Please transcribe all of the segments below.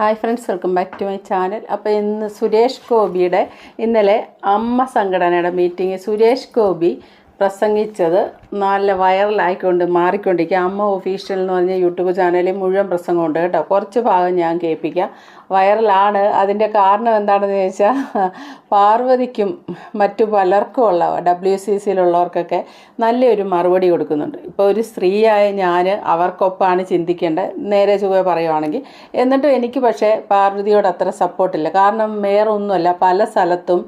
Hi friends welcome back to my channel അപ്പോൾ ഇന്ന് സുരേഷ് ഗോപിയുടെ ഇന്നലെ അമ്മ സംഘടനയുടെ മീറ്റിംഗ് സുരേഷ് ഗോപി പ്രസംഗിച്ചത് നല്ല വൈറലായിക്കൊണ്ട് മാറിക്കൊണ്ടിരിക്കുക. അമ്മ ഒഫീഷ്യൽ എന്ന് പറഞ്ഞ യൂട്യൂബ് ചാനലിൽ മുഴുവൻ പ്രസംഗമുണ്ട് കേട്ടോ. കുറച്ച് ഭാഗം ഞാൻ കേൾപ്പിക്കാം. വൈറലാണ്. അതിന്റെ കാരണം എന്താണെന്ന് ചോദിച്ചാൽ പാർവതിക്കും മറ്റു പലർക്കും ഉള്ള ഡബ്ല്യു സി സിയിലുള്ളവർക്കൊക്കെ നല്ലൊരു മറുപടി കൊടുക്കുന്നുണ്ട്. ഇപ്പോൾ ഒരു സ്ത്രീയായ ഞാൻ അവർക്കൊപ്പമാണ് ചിന്തിക്കേണ്ടത്. നേരെ ചുവ പറയുവാണെങ്കിൽ എന്നിട്ടും എനിക്ക് പക്ഷേ പാർവതിയോട് അത്ര സപ്പോർട്ടില്ല കാരണം വേറെ ഒന്നുമല്ല പല സ്ഥലത്തും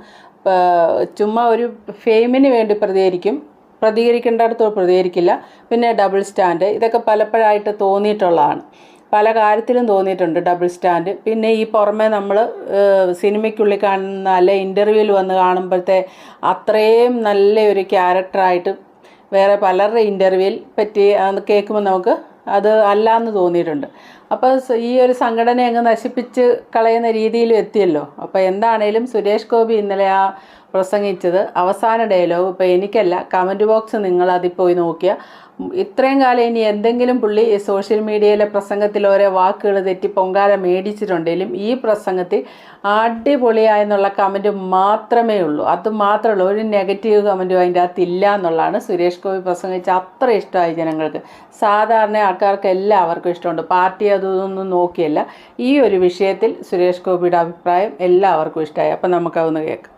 ചുമ്മാ ഒരു ഫെയിമിന് വേണ്ടി പ്രതികരിക്കും. പ്രതികരിക്കേണ്ടടത്ത് പ്രതികരിക്കില്ല. പിന്നെ ഡബിൾ സ്റ്റാൻഡ് ഇതൊക്കെ പലപ്പോഴായിട്ട് തോന്നിയിട്ടുള്ളതാണ്. പല കാര്യത്തിലും തോന്നിയിട്ടുണ്ട് ഡബിൾ സ്റ്റാൻഡ് പിന്നെ ഈ പുറമെ നമ്മൾ സിനിമയ്ക്കുള്ളിൽ കാണുന്ന അല്ലെ ഇന്റർവ്യൂവിൽ വന്ന് കാണുമ്പോഴത്തെ അത്രയും നല്ലൊരു ക്യാരക്ടറായിട്ട് വേറെ പലരുടെ ഇന്റർവ്യൂവിൽ പറ്റി കേൾക്കുമ്പോൾ നമുക്ക് അത് അല്ലാന്ന് തോന്നിയിട്ടുണ്ട്. അപ്പോൾ ഈ ഒരു സംഘടന അങ്ങ് നശിപ്പിച്ച് കളയുന്ന രീതിയിലും എത്തിയല്ലോ. അപ്പോൾ എന്താണേലും സുരേഷ് ഗോപി ഇന്നലെ ആ പ്രസംഗിച്ചത് അവസാന ഡയലോഗ്. ഇപ്പോൾ എനിക്കല്ല കമന്റ് ബോക്സ് നിങ്ങൾ അതിൽ പോയി നോക്കിയാൽ ഇത്രയും കാലം ഇനി എന്തെങ്കിലും പുള്ളി സോഷ്യൽ മീഡിയയിലെ പ്രസംഗത്തിൽ ഓരോ വാക്കുകൾ തെറ്റി പൊങ്കാല മേടിച്ചിട്ടുണ്ടെങ്കിലും ഈ പ്രസംഗത്തിൽ അടിപൊളിയായെന്നുള്ള കമന്റ് മാത്രമേ ഉള്ളൂ. അത് മാത്രമേ ഉള്ളൂ ഒരു നെഗറ്റീവ് കമന്റും അതിന്റെ അകത്ത് ഇല്ല എന്നുള്ളതാണ് സുരേഷ് ഗോപി പ്രസംഗിച്ച അത്ര ഇഷ്ടമായി ജനങ്ങൾക്ക്. സാധാരണ ആൾക്കാർക്ക് എല്ലാവർക്കും ഇഷ്ടമുണ്ട്. പാർട്ടി അതൊന്നും നോക്കിയല്ല. ഈ ഒരു വിഷയത്തിൽ സുരേഷ് ഗോപിയുടെ അഭിപ്രായം എല്ലാവർക്കും ഇഷ്ടമായി. അപ്പം നമുക്കതൊന്ന് കേൾക്കാം.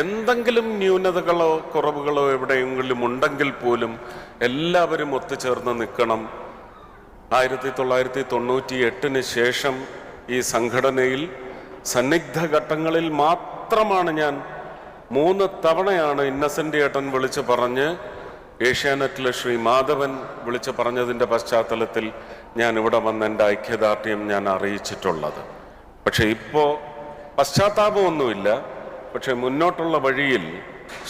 എന്തെങ്കിലും ന്യൂനതകളോ കുറവുകളോ എവിടെയെങ്കിലും ഉണ്ടെങ്കിൽ പോലും എല്ലാവരും ഒത്തുചേർന്ന് നിൽക്കണം. ആയിരത്തി തൊള്ളായിരത്തി തൊണ്ണൂറ്റി എട്ടിന് ശേഷം ഈ സംഘടനയിൽ സന്നിഗ്ധ ഘട്ടങ്ങളിൽ മാത്രമാണ് ഞാൻ മൂന്ന് തവണയാണ് ഇന്നസെന്റ് ഏട്ടൻ വിളിച്ച് പറഞ്ഞ് ഏഷ്യാനെറ്റിലെ ശ്രീ മാധവൻ വിളിച്ചു പറഞ്ഞതിന്റെ പശ്ചാത്തലത്തിൽ ഞാൻ ഇവിടെ വന്ന് എന്റെ ഐക്യദാർഢ്യം ഞാൻ അറിയിച്ചിട്ടുള്ളത്. പക്ഷേ ഇപ്പോൾ പശ്ചാത്താപമൊന്നുമില്ല. പക്ഷെ മുന്നോട്ടുള്ള വഴിയിൽ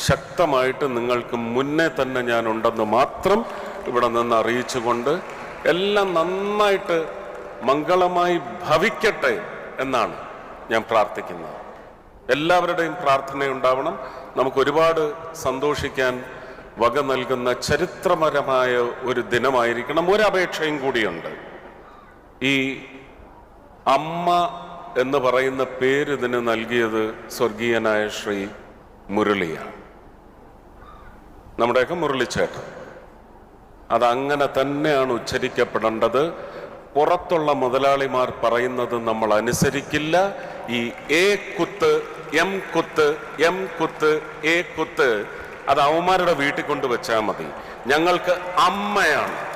ശക്തമായിട്ട് നിങ്ങൾക്ക് മുന്നേ തന്നെ ഞാൻ ഉണ്ടെന്ന് മാത്രം ഇവിടെ നിന്ന് അറിയിച്ചുകൊണ്ട് എല്ലാം നന്നായിട്ട് മംഗളമായി ഭവിക്കട്ടെ എന്നാണ് ഞാൻ പ്രാർത്ഥിക്കുന്നത്. എല്ലാവരുടെയും പ്രാർത്ഥനയുണ്ടാവണം. നമുക്ക് ഒരുപാട് സന്തോഷിക്കാൻ വക നൽകുന്ന ചരിത്രപരമായ ഒരു ദിനമായിരിക്കണം. ഒരപേക്ഷയും കൂടിയുണ്ട്. ഈ അമ്മ എന്ന് പറയുന്ന പേര് ഇതിന് നൽകിയത് സ്വർഗീയനായ ശ്രീ മുരളിയാണ്. നമ്മുടെയൊക്കെ മുരളിച്ചേട്ടൻ. അതങ്ങനെ തന്നെയാണ് ഉച്ചരിക്കപ്പെടേണ്ടത്. പുറത്തുള്ള മുതലാളിമാർ പറയുന്നത് നമ്മൾ അനുസരിക്കില്ല. ഈ എ കുത്ത് എം കുത്ത് എം കുത്ത് എ കുത്ത് അത് അവന്മാരുടെ വീട്ടിൽ കൊണ്ട് വെച്ചാൽ മതി. ഞങ്ങൾക്ക് അമ്മയാണ്.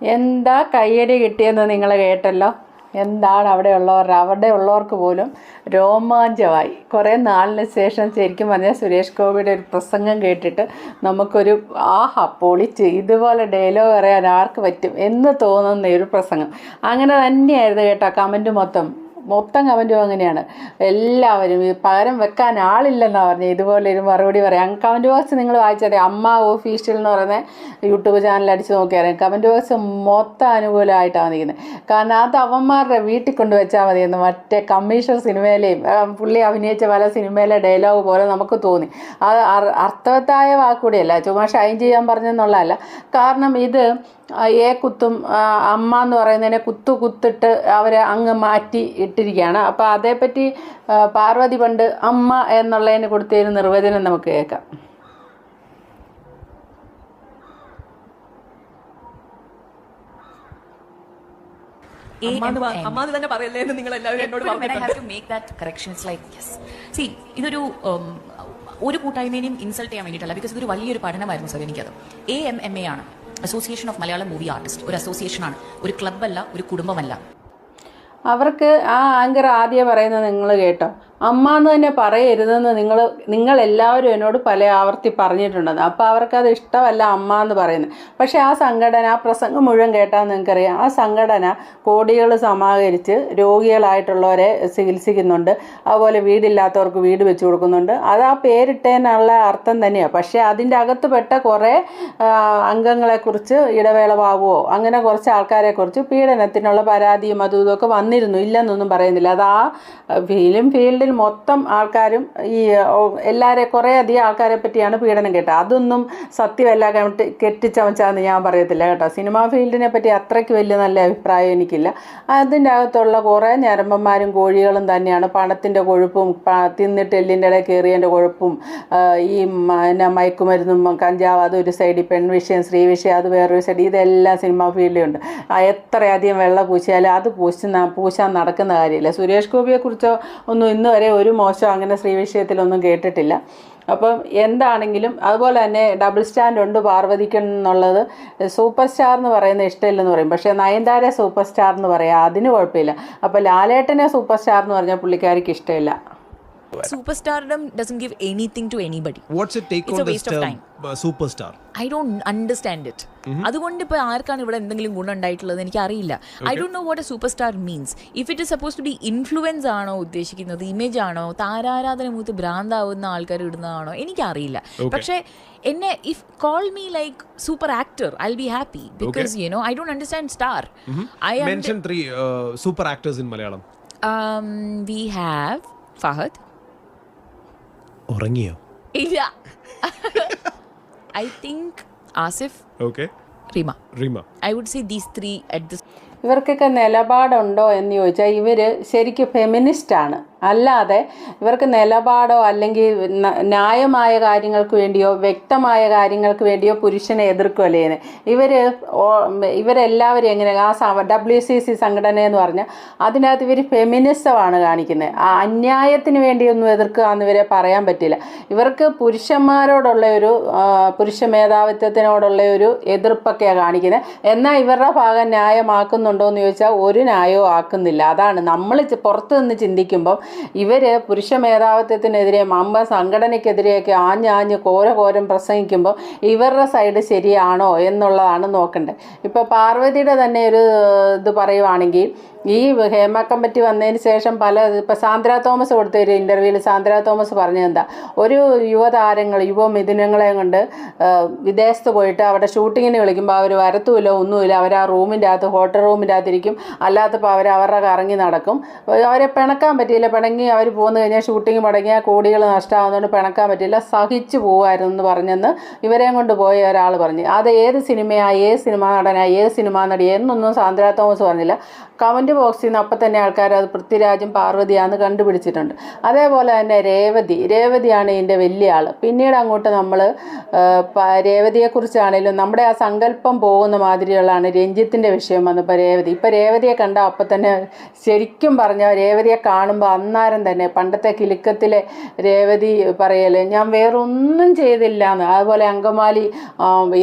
എന്താ കയ്യടി കിട്ടിയെന്ന് നിങ്ങൾ കേട്ടല്ലോ? എന്താണ് അവിടെ ഉള്ളവർ അവിടെ ഉള്ളവർക്ക് പോലും രോമാഞ്ചമായി. കുറേ നാളിന് ശേഷം ശരിക്കും പറഞ്ഞാൽ സുരേഷ് ഗോപിയുടെ ഒരു പ്രസംഗം കേട്ടിട്ട് നമുക്കൊരു ആഹാ പൊളിച്ച് ഇതുപോലെ ഡയലോഗ് പറയാൻ ആർക്ക് പറ്റും എന്ന് തോന്നുന്ന ഒരു പ്രസംഗം. അങ്ങനെ തന്നെയായിരുന്നു കേട്ടോ കമന്റ് മൊത്തം. മൊത്തം കമന്റും അങ്ങനെയാണ്. എല്ലാവരും പകരം വെക്കാൻ ആളില്ലെന്നാണ് പറഞ്ഞത് ഇതുപോലെ ഒരു മറുപടി പറയാം. കമന്റ് ബോക്സ് നിങ്ങൾ വായിച്ചറിയാം അമ്മ ഓഫീഷ്യൽ എന്ന് പറയുന്ന യൂട്യൂബ് ചാനൽ അടിച്ച് നോക്കിയറിയാം കമന്റ് ബോക്സ് മൊത്തം അനുകൂലമായിട്ടാണ് നിൽക്കുന്നത്. കാരണം അത് അവന്മാരുടെ വീട്ടിൽ കൊണ്ട് വെച്ചാൽ മതിയെന്ന് മറ്റേ കമ്മീഷൻ സിനിമയിലെയും പുള്ളി അഭിനയിച്ച പല സിനിമയിലെ ഡയലോഗ് പോലെ നമുക്ക് തോന്നി. അത് അർത്ഥവത്തായ വാക്കുകൂടിയല്ല. ചുമ്മാ ഷൈൻ ചെയ്യാൻ പറഞ്ഞെന്നുള്ളതല്ല. കാരണം ഇത് ഏ കുത്തും അമ്മ എന്ന് പറയുന്നതിനെ കുത്തു കുത്തിട്ട് അവരെ അങ്ങ് മാറ്റി ഇട്ടിരിക്കുകയാണ്. അപ്പോൾ അതേപ്പറ്റി പാർവതി പണ്ട് അമ്മ എന്നുള്ളതിന് കൊടുത്തൊരു നിർവചനം നമുക്ക് കേൾക്കാം. തന്നെ പറയല്ലേ എന്ന് നിങ്ങൾ എല്ലാവരും എന്നോട് എപ്പോഴും when I പറഞ്ഞിട്ടുണ്ട്. have to make that correction, it's like, yes. See, ഇതൊരു um, ഒരു കൂട്ടായ്മേനെയും ഇൻസൾട്ട് ചെയ്യാൻ വേണ്ടിയിട്ടല്ല ബിക്കോസ് ഇതൊരു വലിയൊരു പഠനമായിരുന്നു സർ എനിക്കത്. എ എം എം എ ആണ്. Association of Malayalam movie artist ഒരു അസോസിയേഷൻ ആണ്. ഒരു ക്ലബ്ബല്ല ഒരു കുടുംബമല്ല. അവർക്ക് ആ ആങ്കർ ആദ്യം പറയുന്നത് നിങ്ങൾ കേട്ടോ. അമ്മ എന്ന് തന്നെ പറയരുതെന്ന് നിങ്ങൾ എല്ലാവരും എന്നോട് പല ആവർത്തി പറഞ്ഞിട്ടുണ്ടെന്ന് അപ്പോൾ അവർക്കത് ഇഷ്ടമല്ല അമ്മ എന്ന് പറയുന്നത്. പക്ഷേ ആ സംഘടന ആ പ്രസംഗം മുഴുവൻ കേട്ടാൽ നിങ്ങൾക്കറിയാം. ആ സംഘടന കോടികൾ സമാഹരിച്ച് രോഗികളായിട്ടുള്ളവരെ ചികിത്സിക്കുന്നുണ്ട്. അതുപോലെ വീടില്ലാത്തവർക്ക് വീട് വെച്ച് കൊടുക്കുന്നുണ്ട്. അത് ആ പേരിട്ടതിനുള്ള അർത്ഥം തന്നെയാണ് പക്ഷേ അതിന്റെ അകത്ത് പെട്ട കുറേ അംഗങ്ങളെക്കുറിച്ച് ഇടവേളവാകുമോ അങ്ങനെ കുറച്ച് ആൾക്കാരെക്കുറിച്ച് പീഡനത്തിനുള്ള പരാതിയും അതും ഇതൊക്കെ വന്നിരുന്നു. ഇല്ലെന്നൊന്നും പറയുന്നില്ല. അത് ആ ഫിലിം ഫീൽഡിൽ സിനിമയിൽ മൊത്തം ആൾക്കാരും ഈ എല്ലാവരെ എല്ലാരെ കുറേ അധികം ആൾക്കാരെ പറ്റിയാണ് പീഡനം കേട്ടത്. അതൊന്നും സത്യമല്ല കെട്ടി കെട്ടിച്ചമച്ചാന്ന് ഞാൻ പറയത്തില്ല കേട്ടോ. സിനിമാ ഫീൽഡിനെ പറ്റി അത്രയ്ക്ക് വലിയ നല്ല അഭിപ്രായം എനിക്കില്ല. അതിന്റെ അകത്തുള്ള കുറേ ഞരമ്പന്മാരും കോഴികളും തന്നെയാണ്. പണത്തിന്റെ കൊഴുപ്പും തിന്നിട്ട് എല്ലിന്റെ ഇടയിൽ കയറിയതിന്റെ കൊഴുപ്പും ഈ പിന്നെ മയക്കുമരുന്നും കഞ്ചാവ് അതൊരു സൈഡിൽ പെൺവിഷയം സ്ത്രീ വിഷയം അത് വേറൊരു സൈഡ് ഇതെല്ലാം സിനിമാ ഫീൽഡിലുണ്ട്. എത്ര എത്രയധികം വെള്ളം പൂശിയാലും അത് പൂശി പൂശാൻ നടക്കുന്ന കാര്യമില്ല. സുരേഷ് ഗോപിയെക്കുറിച്ചോ ഒന്നും ഇന്ന് വരെ ഒരു മോശം അങ്ങനെ സ്ത്രീ വിഷയത്തിലൊന്നും കേട്ടിട്ടില്ല. അപ്പം എന്താണെങ്കിലും അതുപോലെ തന്നെ ഡബിൾ സ്റ്റാൻഡ് ഉണ്ട് പാർവതിക്ക് എന്നുള്ളത്. സൂപ്പർ സ്റ്റാർ എന്ന് പറയുന്ന ഇഷ്ടമില്ലെന്ന് പറയും. പക്ഷേ നയൻതാര സൂപ്പർ സ്റ്റാർ എന്ന് പറയാം. അതിന് കുഴപ്പമില്ല. അപ്പോൾ ലാലേട്ടനെ സൂപ്പർ സ്റ്റാർ എന്ന് പറഞ്ഞാൽ പുള്ളിക്കാരിക്ക് ഇഷ്ടമില്ല. Superstardom doesn't give anything to anybody. What's your take It's on a this waste of term, time. uh, superstar? I don't understand it അതുകൊണ്ട് ഇപ്പോൾ ആർക്കാണ് ഇവിടെ എന്തെങ്കിലും ഗുണം ഉണ്ടായിട്ടുള്ളത് എനിക്ക് അറിയില്ല I don't know what a superstar means if it is suppose to be influence ആണോ ഉദ്ദേശിക്കുന്നത് ഇമേജ് ആണോ താരാരാധന മൂത്ത് ഭ്രാന്താവുന്ന ആൾക്കാർ ഇടുന്നതാണോ എനിക്കറിയില്ല. പക്ഷേ എന്നെ if call me like super actor I be happy because you know I don't understand star I Mention three super actors in Malayalam. We have Fahadh ഉറങ്ങിയോ? ഇല്ല. I think Asif okay Rima. Rima. I would say these three at this ഇവർക്കൊക്കെ നിലപാടുണ്ടോ എന്ന് ചോദിച്ചാൽ ഇവർ ശരിക്കും ഫെമിനിസ്റ്റാണ് അല്ലാതെ ഇവർക്ക് നിലപാടോ അല്ലെങ്കിൽ ന്യായമായ കാര്യങ്ങൾക്ക് വേണ്ടിയോ വ്യക്തമായ കാര്യങ്ങൾക്ക് വേണ്ടിയോ പുരുഷനെ എതിർക്കുകയല്ല ഇവർ ഇവരെല്ലാവരും എങ്ങനെ ആ ഡബ്ല്യു സി സി സംഘടന എന്ന് പറഞ്ഞാൽ അതിനകത്ത് ഇവർ ഫെമിനിസമാണ് കാണിക്കുന്നത്. ആ അന്യായത്തിന് വേണ്ടിയൊന്നും എതിർക്കുക എന്ന് ഇവരെ പറയാൻ പറ്റില്ല. ഇവർക്ക് പുരുഷന്മാരോടുള്ള ഒരു പുരുഷ മേധാവിത്വത്തിനോടുള്ള ഒരു എതിർപ്പൊക്കെയാണ് കാണിക്കുന്നത്. എന്നാൽ ഇവരുടെ ഭാഗം ന്യായമാക്കുന്നുണ്ടോ എന്ന് ചോദിച്ചാൽ ഒരു ന്യായവും ആക്കുന്നില്ല. അതാണ് നമ്മൾ പുറത്ത് നിന്ന് ചിന്തിക്കുമ്പോൾ ഇവർ പുരുഷ മേധാവിത്വത്തിനെതിരെ മമ്പ സംഘടനയ്ക്കെതിരെയൊക്കെ ആഞ്ഞാഞ്ഞ് കോരകോരം പ്രസംഗിക്കുമ്പോൾ ഇവരുടെ സൈഡ് ശരിയാണോ എന്നുള്ളതാണ് നോക്കേണ്ടത് ഇപ്പോൾ പാർവതിയുടെ തന്നെ ഒരു ഇത് പറയുവാണെങ്കിൽ ഈ ഹേമ കമ്മിറ്റി വന്നതിന് ശേഷം പല ഇപ്പം സാന്ദ്ര തോമസ് കൊടുത്ത ഒരു ഇന്റർവ്യൂവിൽ സാന്ദ്ര തോമസ് പറഞ്ഞത് എന്താ ഒരു യുവതാരങ്ങൾ യുവ മിഥുനങ്ങളെ കൊണ്ട് വിദേശത്ത് പോയിട്ട് അവിടെ ഷൂട്ടിങ്ങിന് വിളിക്കുമ്പോൾ അവർ വരത്തുമില്ല ഒന്നുമില്ല. അവർ ആ റൂമിന്റെ അകത്ത് ഹോട്ടൽ റൂമിന്റെ അകത്തിരിക്കും അല്ലാത്തപ്പോൾ അവർ അവരുടെ കറങ്ങി നടക്കും. അവരെ പിണക്കാൻ പറ്റിയില്ല. പിണങ്ങി അവർ പോന്നു കഴിഞ്ഞാൽ ഷൂട്ടിങ് മുടങ്ങിയാൽ കോടികൾ നഷ്ടമാകുന്നതുകൊണ്ട് പിണക്കാൻ പറ്റില്ല സഹിച്ചു പോകുമായിരുന്നു എന്ന് പറഞ്ഞെന്ന് ഇവരെയും കൊണ്ട് പോയ ഒരാൾ പറഞ്ഞു. അത് ഏത് സിനിമയാ ഏത് സിനിമാ നടനാ ഏത് സിനിമാ നടി എന്നൊന്നും സാന്ദ്ര തോമസ് പറഞ്ഞില്ല. കമന്റ് ബോക്സിൽ നിന്ന് അപ്പം തന്നെ ആൾക്കാർ അത് പൃഥ്വിരാജും പാർവതിയാന്ന് കണ്ടുപിടിച്ചിട്ടുണ്ട്. അതേപോലെ തന്നെ രേവതി. രേവതിയാണ് ഇതിന്റെ വലിയ ആൾ പിന്നീട് അങ്ങോട്ട് നമ്മൾ രേവതിയെക്കുറിച്ചാണേലും നമ്മുടെ ആ സങ്കല്പം പോകുന്ന മാതിരിയുള്ളതാണ് രഞ്ജിത്തിന്റെ വിഷയം വന്നപ്പോൾ രേവതി. ഇപ്പം രേവതിയെ കണ്ട അപ്പം തന്നെ ശരിക്കും പറഞ്ഞാൽ രേവതിയെ കാണുമ്പോൾ അന്നാരം തന്നെ പണ്ടത്തെ കിലുക്കത്തിലെ രേവതി പറയൽ ഞാൻ വേറൊന്നും ചെയ്തില്ല എന്ന് അതുപോലെ അങ്കമാലി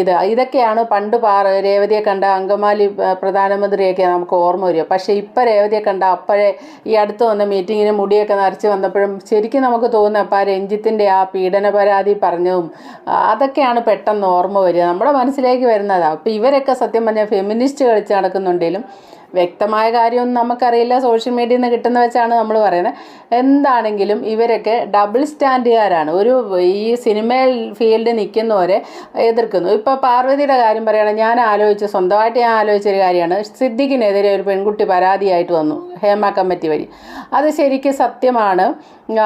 ഇത് ഇതൊക്കെയാണ് പണ്ട് പാ രേവതിയെ കണ്ട അങ്കമാലി പ്രധാനമന്ത്രിയൊക്കെ നമുക്ക് ഓർമ്മ വരിക. പക്ഷേ ഇപ്പം രേവതിയെ കണ്ട അപ്പോഴേ ഈ അടുത്ത് വന്ന മീറ്റിങ്ങിന് മുടിയൊക്കെ നരച്ച് വന്നപ്പോഴും ശരിക്കും നമുക്ക് തോന്നുന്നത് അപ്പം ആ രഞ്ജിത്തിന്റെ ആ പീഡന പരാതി പറഞ്ഞതും അതൊക്കെയാണ് പെട്ടെന്ന് ഓർമ്മ വരിക. നമ്മുടെ മനസ്സിലേക്ക് വരുന്നതാണ് അപ്പോൾ ഇവരൊക്കെ സത്യം പറഞ്ഞാൽ ഫെമിനിസ്റ്റ് കളിച്ച് നടക്കുന്നുണ്ടെങ്കിലും വ്യക്തമായ കാര്യമൊന്നും നമുക്കറിയില്ല. സോഷ്യൽ മീഡിയയിൽ നിന്ന് കിട്ടുന്ന വെച്ചാണ് നമ്മൾ പറയുന്നത്. എന്താണെങ്കിലും ഇവരൊക്കെ ഡബിൾ സ്റ്റാൻഡുകാരാണ് ഒരു ഈ സിനിമ ഫീൽഡിൽ നിൽക്കുന്നവരെ എതിർക്കുന്നു. ഇപ്പോൾ പാർവതിയുടെ കാര്യം പറയുകയാണെങ്കിൽ ഞാൻ ആലോചിച്ച് സ്വന്തമായിട്ട് ഞാൻ ആലോചിച്ചൊരു കാര്യമാണ്. സിദ്ദിഖിനെതിരെ ഒരു പെൺകുട്ടി പരാതിയായിട്ട് വന്നു ഹേമ കമ്മിറ്റി വഴി. അത് ശരിക്കും സത്യമാണ്.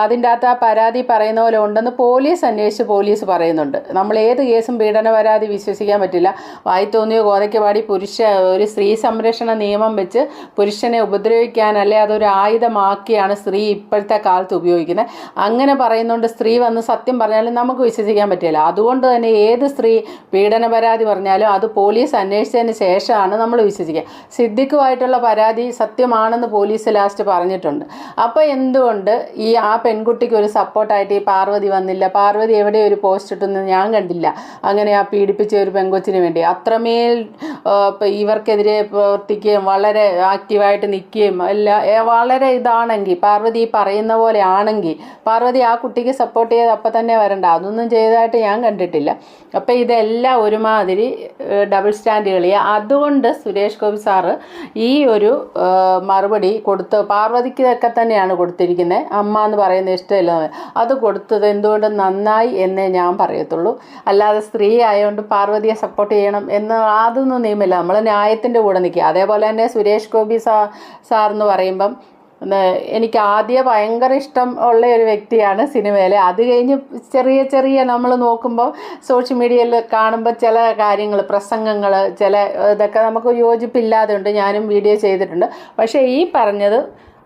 അതിന്റെ അകത്ത് ആ പരാതി പറയുന്ന പോലെ ഉണ്ടെന്ന് പോലീസ് അന്വേഷിച്ച് പോലീസ് പറയുന്നുണ്ട്. നമ്മൾ ഏത് കേസും പീഡന പരാതി വിശ്വസിക്കാൻ പറ്റില്ല. വായി തോന്നിയ ഗോതയ്ക്ക് പാടി പുരുഷ ഒരു സ്ത്രീ സംരക്ഷണ നിയമം വെച്ച് പുരുഷനെ ഉപദ്രവിക്കാൻ അല്ലെ അതൊരു ആയുധമാക്കിയാണ് സ്ത്രീ ഇപ്പോഴത്തെ കാലത്ത് ഉപയോഗിക്കുന്നത്. അങ്ങനെ പറയുന്നുണ്ട് സ്ത്രീ വന്ന് സത്യം പറഞ്ഞാലും നമുക്ക് വിശ്വസിക്കാൻ പറ്റില്ല. അതുകൊണ്ട് തന്നെ ഏത് സ്ത്രീ പീഡന പരാതി പറഞ്ഞാലും അത് പോലീസ് അന്വേഷിച്ചതിന് ശേഷമാണ് നമ്മൾ വിശ്വസിക്കുക. സിദ്ദിഖുമായിട്ടുള്ള പരാതി സത്യമാണെന്ന് പോലീസ് ലാസ്റ്റ് പറഞ്ഞിട്ടുണ്ട്. അപ്പോൾ എന്തുകൊണ്ട് ഈ ആ പെൺകുട്ടിക്ക് ഒരു സപ്പോർട്ടായിട്ട് ഈ പാർവതി വന്നില്ല. പാർവതി എവിടെ ഒരു പോസ്റ്റ് ഇട്ടെന്ന് ഞാൻ കണ്ടില്ല. അങ്ങനെ ആ പീഡിപ്പിച്ച ഒരു പെൺകൊച്ചിന് വേണ്ടി. അത്രമേൽ ഇവർക്കെതിരെ പ്രവർത്തിക്കുകയും വളരെ ആക്റ്റീവായിട്ട് നിൽക്കുകയും എല്ലാ വളരെ ഇതാണെങ്കിൽ പാർവതി പറയുന്ന പോലെ ആണെങ്കിൽ പാർവതി ആ കുട്ടിക്ക് സപ്പോർട്ട് ചെയ്ത് അപ്പം തന്നെ വരണ്ട. അതൊന്നും ചെയ്തതായിട്ട് ഞാൻ കണ്ടിട്ടില്ല. അപ്പം ഇതെല്ലാം ഒരുമാതിരി ഡബിൾ സ്റ്റാൻഡ് കളി അതുകൊണ്ട് സുരേഷ് ഗോപി സാറ് ഈ ഒരു മറുപടി കൊടുത്ത് പാർവതിക്കൊക്കെ തന്നെയാണ് കൊടുത്തിരിക്കുന്നത് അമ്മ എന്ന് പറയുന്നത് ഇഷ്ടമില്ല. അത് കൊടുത്തത് എന്തുകൊണ്ട് നന്നായി എന്നേ ഞാൻ പറയത്തുള്ളൂ. അല്ലാതെ സ്ത്രീ ആയതുകൊണ്ട് പാർവതിയെ സപ്പോർട്ട് ചെയ്യണം എന്ന് അതൊന്നും നിയമമില്ല. നമ്മൾ ന്യായത്തിന്റെ കൂടെ നിൽക്കുക. അതേപോലെ തന്നെ സുരേഷ് ഗോപി സാ സാർ എന്ന് പറയുമ്പം എനിക്ക് ആദ്യം ഭയങ്കര ഇഷ്ടം ഉള്ള ഒരു വ്യക്തിയാണ് സിനിമയിൽ അത് കഴിഞ്ഞ് ചെറിയ ചെറിയ നമ്മൾ നോക്കുമ്പോൾ സോഷ്യൽ മീഡിയയിൽ കാണുമ്പോൾ ചില കാര്യങ്ങൾ പ്രസംഗങ്ങൾ ചില ഇതൊക്കെ നമുക്ക് യോജിപ്പില്ലാതെ ഉണ്ട്. ഞാനും വീഡിയോ ചെയ്തിട്ടുണ്ട്. പക്ഷേ ഈ പറഞ്ഞത്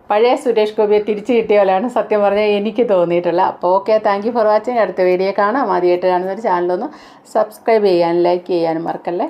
പഴയ സുരേഷ് ഗോപിയെ തിരിച്ചു കിട്ടിയ പോലെയാണ് സത്യം പറഞ്ഞാൽ എനിക്ക് തോന്നിയിട്ടുള്ളത്. അപ്പോൾ okay thank you for watching അടുത്ത വീഡിയോ കാണാം. ആദ്യമായിട്ട് കാണുന്ന ഒരു ചാനലൊന്ന് സബ്സ്ക്രൈബ് ചെയ്യാനും ലൈക്ക് ചെയ്യാനും മറക്കല്ലേ?